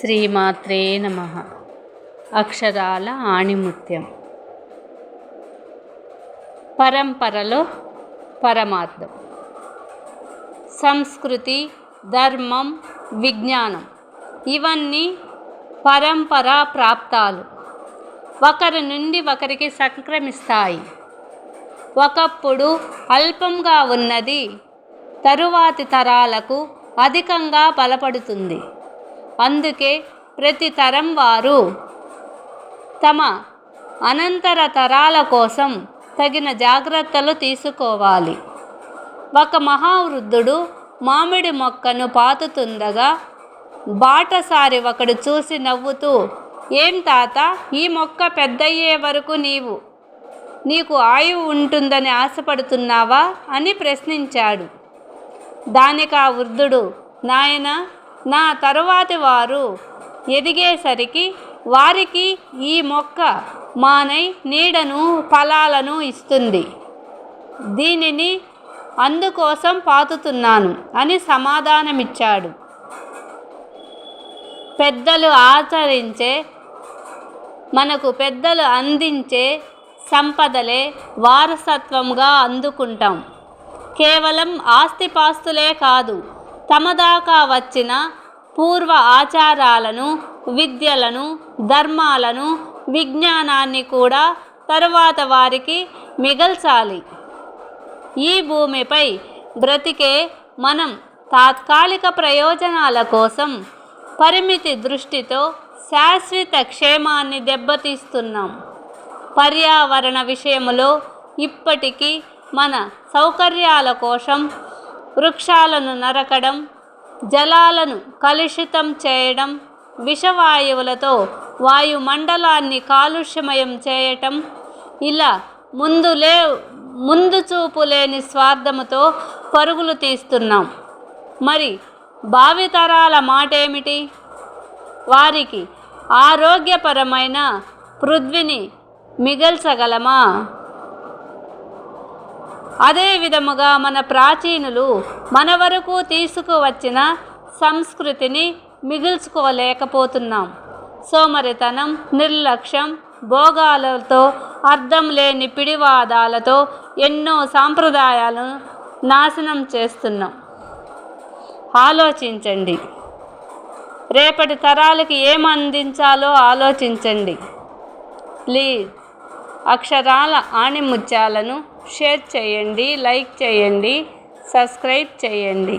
శ్రీమాత్రే నమ. అక్షరాల ఆణిముత్యం. పరంపరలో పరమార్థం. సంస్కృతి ధర్మం విజ్ఞానం ఇవన్నీ పరంపరా ప్రాప్తాలు. ఒకరి నుండి ఒకరికి సంక్రమిస్తాయి. ఒకప్పుడు అల్పంగా ఉన్నది తరువాతి తరాలకు అధికంగా బలపడుతుంది. అందుకే ప్రతి తరం వారు తమ అనంతర తరాల కోసం తగిన జాగ్రత్తలు తీసుకోవాలి. ఒక మహావృద్ధుడు మామిడి మొక్కను పాతుతుండగా బాటసారి ఒకడు చూసి నవ్వుతూ ఏం తాత ఈ మొక్క పెద్దయ్యే వరకు నీవు నీకు ఆయువు ఉంటుందని ఆశపడుతున్నావా? అని ప్రశ్నించాడు. దానికి ఆ వృద్ధుడు నాయన నా తరువాతి వారు ఎదిగేసరికి వారికి ఈ మొక్క మానై నీడను ఫలాలను ఇస్తుంది. దీనిని అందుకోసం పాతుతున్నాను అని సమాధానమిచ్చాడు. పెద్దలు ఆచరించే మనకు పెద్దలు అందించే సంపదలే వారసత్వంగా అందుకుంటాం. కేవలం ఆస్తిపాస్తులే కాదు తమ దాకా వచ్చిన పూర్వ ఆచారాలను విద్యలను ధర్మాలను విజ్ఞానాన్ని కూడా తరువాత వారికి మిగల్చాలి. ఈ భూమిపై బ్రతికే మనం తాత్కాలిక ప్రయోజనాల కోసం పరిమితి దృష్టితో శాశ్వత క్షేమాన్ని దెబ్బతీస్తున్నాం. పర్యావరణ విషయంలో ఇప్పటికీ మన సౌకర్యాల కోసం వృక్షాలను నరకడం జలాలను కలుషితం చేయడం విషవాయువులతో వాయుమండలాన్ని కాలుష్యమయం చేయటం ఇలా ముందు లే ముందు చూపు లేని స్వార్థముతో పరుగులు తీస్తున్నాం. మరి భావితరాల మాటేమిటి? వారికి ఆరోగ్యపరమైన పృథ్వీని మిగల్చగలమా? అదే విధముగా మన ప్రాచీనులు మన వరకు తీసుకువచ్చిన సంస్కృతిని మిగుల్చుకోలేకపోతున్నాం. సోమరితనం నిర్లక్ష్యం భోగాలతో అర్థం లేని పిడివాదాలతో ఎన్నో సాంప్రదాయాలను నాశనం చేస్తున్నాం. ఆలోచించండి. రేపటి తరాలకి ఏం అందించాలో ఆలోచించండి. ప్లీజ్. అక్షరాల ఆణిముత్యాలను షేర్ చేయండి లైక్ చేయండి సబ్స్క్రైబ్ చేయండి.